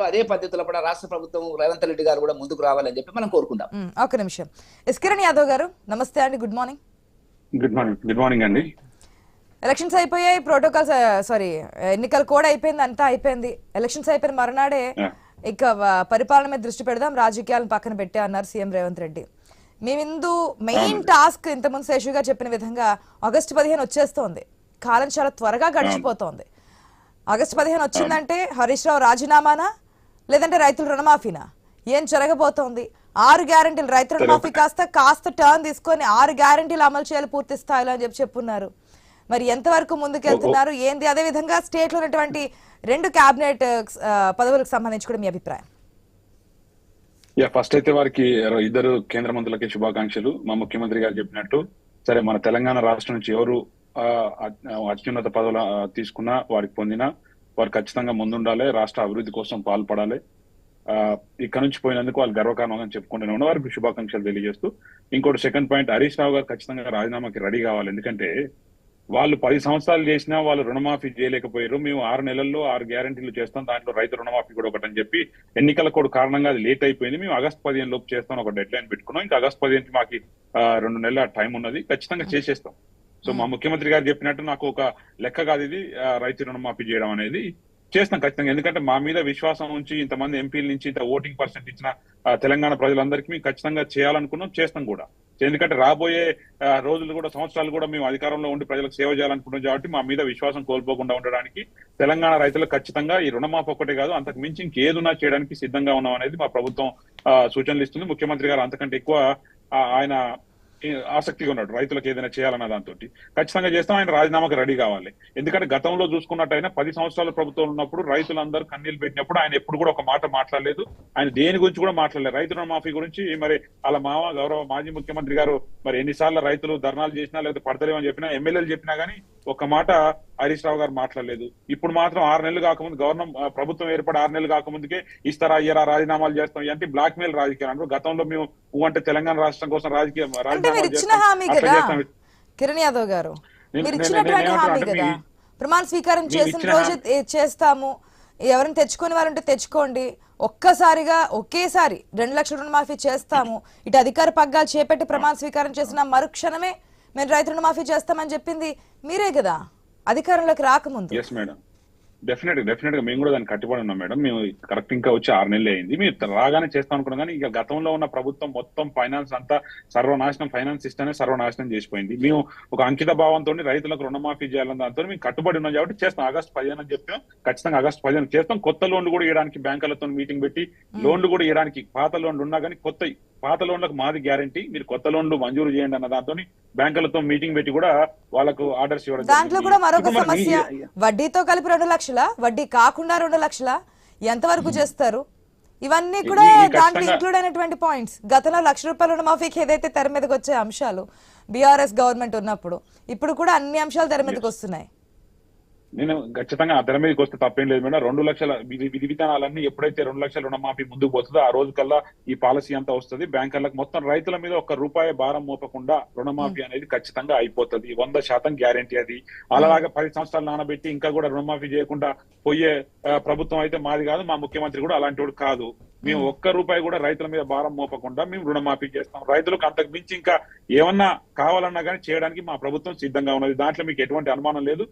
చేయాలో అదే పద్ధతిలో కూడా రాష్ట్ర ప్రభుత్వం రేవంత్ రెడ్డి గారు కూడా ముందుకు రావాలని చెప్పి మనం కోరుకుందాం. మ్, ఒక్క నిమిషం. ఎస్ కిరణ్ యాదవ్ గారు నమస్తే అండి good morning. Good morning good morning అండి. ఎలక్షన్స్ అయిపోయాయి ప్రోటోకాల్స్ సారీ ఎన్నికల కోడ్ అయిపోయింది అంతా అయిపోయింది. ఎలక్షన్స్ అయిపోయిన మరునాడే. ఇక పరిపాలన మీద దృష్టి పెడదాం రాజకీయాలను పక్కన పెట్టే అన్నారు సీఎం రేవంత్ రెడ్డి. మేమిందు మెయిన్ టాస్క్ ఇంతకుముందు శేషు గారు చెప్పిన విధంగా ఆగస్టు పదిహేను వచ్చేస్తోంది. కాలం చాలా త్వరగా గడిచిపోతోంది. ఆగస్టు పదిహేను వచ్చిందంటే హరీష్ రావు రాజీనామానా? లేదంటే రైతుల రుణమాఫీనా? ఏం జరగబోతోంది? ఆరు గ్యారంటీలు రైతు రుణమాఫీ కాస్త కాస్త టర్న్ తీసుకొని ఆరు గ్యారంటీలు అమలు చేయాలి పూర్తి స్థాయిలో అని చెప్పి చెప్పున్నారు. మరి ఎంతవరకు ముందుకెళ్తున్నారు? ఏంది? అదే విధంగా స్టేట్లో ఉన్నటువంటి రెండు కేబినెట్ పదవులకు సంబంధించి కూడా మీ అభిప్రాయం. యా ఫస్ట్ అయితే వారికి ఇద్దరు కేంద్ర మంత్రులకి శుభాకాంక్షలు. మా ముఖ్యమంత్రి గారు చెప్పినట్టు సరే మన తెలంగాణ రాష్ట్రం నుంచి ఎవరు అత్యున్నత పదవులు తీసుకున్నా వారికి పొందినా వారు ఖచ్చితంగా ముందుండాలి రాష్ట్ర అభివృద్ధి కోసం పాల్పడాలి. ఆ, ఇక్కడ నుంచి పోయినందుకు వాళ్ళు గర్వకారణంగా చెప్పుకుంటూనే ఉన్న వారికి శుభాకాంక్షలు తెలియజేస్తూ ఇంకోటి సెకండ్ పాయింట్ హరీష్ రావు గారు ఖచ్చితంగా రాజీనామాకి రెడీ కావాలి. ఎందుకంటే వాళ్ళు పది సంవత్సరాలు చేసినా వాళ్ళు రుణమాఫీ చేయలేకపోయారు. మేము ఆరు నెలల్లో ఆరు గ్యారంటీలు చేస్తాం దాంట్లో రైతు రుణమాఫీ కూడా ఒకటని చెప్పి ఎన్నికల కూడా కారణంగా అది లేట్ అయిపోయింది. మేము ఆగస్ట్ పదిహేను లోపు చేస్తాం ఒక డెడ్ లైన్ పెట్టుకున్నాం. ఇంకా ఆగస్ట్ పదిహేనుకి మాకు రెండు నెలల టైం ఉన్నది. ఖచ్చితంగా చేసేస్తాం. సో మా ముఖ్యమంత్రి గారు చెప్పినట్టు నాకు ఒక లెక్క కాదు ఇది రైతు రుణమాఫీ చేయడం అనేది. చేస్తాం ఖచ్చితంగా. ఎందుకంటే మా మీద విశ్వాసం ఉంచి ఇంతమంది ఎంపీల నుంచి ఇంత ఓటింగ్ పర్సెంట్ ఇచ్చిన తెలంగాణ ప్రజలందరికీ మేము ఖచ్చితంగా చేయాలనుకున్నాం చేస్తాం కూడా. ఎందుకంటే రాబోయే రోజులు కూడా సంవత్సరాలు కూడా మేము అధికారంలో ఉండి ప్రజలకు సేవ చేయాలనుకుంటున్నాం కాబట్టి మా మీద విశ్వాసం కోల్పోకుండా ఉండడానికి తెలంగాణ రైతులకు ఖచ్చితంగా ఈ రుణమాఫీ ఒక్కటే కాదు అంతకు మించి ఇంకేదున్నా చేయడానికి సిద్ధంగా ఉన్నాం అనేది మా ప్రభుత్వం ఆ, సూచనలు ఇస్తుంది. ముఖ్యమంత్రి గారు అంతకంటే ఎక్కువ ఆయన ఆసక్తిగా ఉన్నాడు రైతులకు ఏదైనా చేయాలన్న దాంతో ఖచ్చితంగా చేస్తాం ఆయన రాజీనామాకి రెడీ కావాలి. ఎందుకంటే గతంలో చూసుకున్నట్టయినా పది సంవత్సరాల ప్రభుత్వం ఉన్నప్పుడు రైతులందరూ కన్నీళ్ళు పెట్టినప్పుడు ఆయన ఎప్పుడు కూడా ఒక మాట మాట్లాడలేదు. ఆయన దేని గురించి కూడా మాట్లాడలేదు. రైతు రుణమాఫీ గురించి మరి వాళ్ళ మామ గౌరవ మాజీ ముఖ్యమంత్రి గారు మరి ఎన్నిసార్లు రైతులు ధర్నాలు చేసినా లేదా పడతలేమని చెప్పినా ఎమ్మెల్యేలు చెప్పినా కానీ ఒక మాట హరీష్ రావు గారు మాట్లాడలేదు. ఇప్పుడు మాత్రం ఆరు నెలలు కాకముందు గవర్నమెంట్ ప్రభుత్వం ఏర్పడి ఆరు నెలలు కాకముందుకే ఇస్తారా అయ్యారా రాజీనామాలు చేస్తాం అంటే బ్లాక్ మెయిల్ రాజకీయాలు అంటారు. గతంలో మేము అంటే తెలంగాణ రాష్ట్రం కోసం రాజకీయ రాజీనామాలు. కిరణ్ యాదవ్ గారు. ప్రమాణ స్వీకారం చేసిన రోజు చేస్తాము. ఎవరిని తెచ్చుకొని వారంటే తెచ్చుకోండి. ఒక్కసారిగా ఒకేసారి రెండు లక్షల రుణమాఫీ చేస్తాము. ఇటు అధికార పగ్గాలు చేపట్టి ప్రమాణ స్వీకారం చేసిన మరుక్షణమే మేము రైతు రుణమాఫీ చేస్తామని చెప్పింది మీరే కదా? అధికారంలోకి రాకముందు. మేడం డెఫినెట్ డెఫినెట్గా మేము కూడా దాన్ని కట్టుబడి ఉన్నాం మేడం. మేము కరెక్ట్ ఇంకా వచ్చి ఆరు నెలలు అయింది. మేము రాగానే చేస్తాం అనుకున్నాం కానీ ఇక గతంలో ఉన్న ప్రభుత్వం మొత్తం ఫైనాన్స్ అంతా సర్వనాశనం ఫైనాన్స్ సిస్టమే సర్వనాశనం చేసిపోయింది. మేము ఒక అంకిత భావంతో రైతులకు రుణమాఫీ చేయాలని దాంతో మేము కట్టుబడి ఉన్నాం కాబట్టి చేస్తాం. ఆగస్ట్ పదిహేను అని చెప్పాం. ఖచ్చితంగా ఆగస్ట్ పదిహేను చేస్తాం. కొత్త లోన్లు కూడా ఇవ్వడానికి బ్యాంకులతో మీటింగ్ పెట్టి లోన్లు కూడా ఇవ్వడానికి పాత లోన్లు ఉన్నా కానీ కొత్త పాత లోన్లకు మాది గ్యారంటీ. మీరు కొత్త లోన్లు మంజూరు చేయండి అన్న దాంతో బ్యాంకులతో మీటింగ్ పెట్టి కూడా వాళ్ళకు ఆర్డర్స్ ఇవ్వడం దాంట్లో. కూడా మరొక మరి సమస్య. వడ్డీతో కలిపి రెండు లక్షల వడ్డీ కాకుండా రెండు లక్షల? ఎంతవరకు చేస్తారు? ఇవన్నీ కూడా దాంట్లో ఇంక్లూడ్ అయినటువంటి పాయింట్స్ గతంలో లక్ష రూపాయల రుణమాఫీకి ఏదైతే తెర మీదకి వచ్చే అంశాలు బీఆర్ఎస్ గవర్నమెంట్ ఉన్నప్పుడు ఇప్పుడు కూడా అన్ని అంశాలు తెర మీదకి వస్తున్నాయి. నేను ఖచ్చితంగా ఆ తెర మీదకి వస్తే తప్పేం లేదు మేడం. రెండు లక్షల విధి విధి విధానాలన్నీ ఎప్పుడైతే రెండు లక్షల రుణమాఫీ ముందుకు పోతుందో ఆ రోజు కల్లా ఈ పాలసీ అంతా వస్తుంది. బ్యాంకర్లకు మొత్తం రైతుల మీద ఒక్క రూపాయి భారం మోపకుండా రుణమాఫీ అనేది ఖచ్చితంగా అయిపోతుంది. వంద శాతం గ్యారంటీ అది. అలాగా పది సంవత్సరాలు నానబెట్టి ఇంకా కూడా రుణమాఫీ చేయకుండా పోయే ప్రభుత్వం అయితే మాది కాదు మా ముఖ్యమంత్రి కూడా అలాంటి వాడు కాదు. మేము. ఒక్క రూపాయి కూడా రైతుల మీద భారం మోపకుండా మేము రుణమాఫీ చేస్తాం. రైతులకు అంతకు మించి ఇంకా ఏమన్నా కావాలన్నా కానీ చేయడానికి మా ప్రభుత్వం సిద్ధంగా ఉన్నది. దాంట్లో మీకు ఎటువంటి అనుమానం లేదు.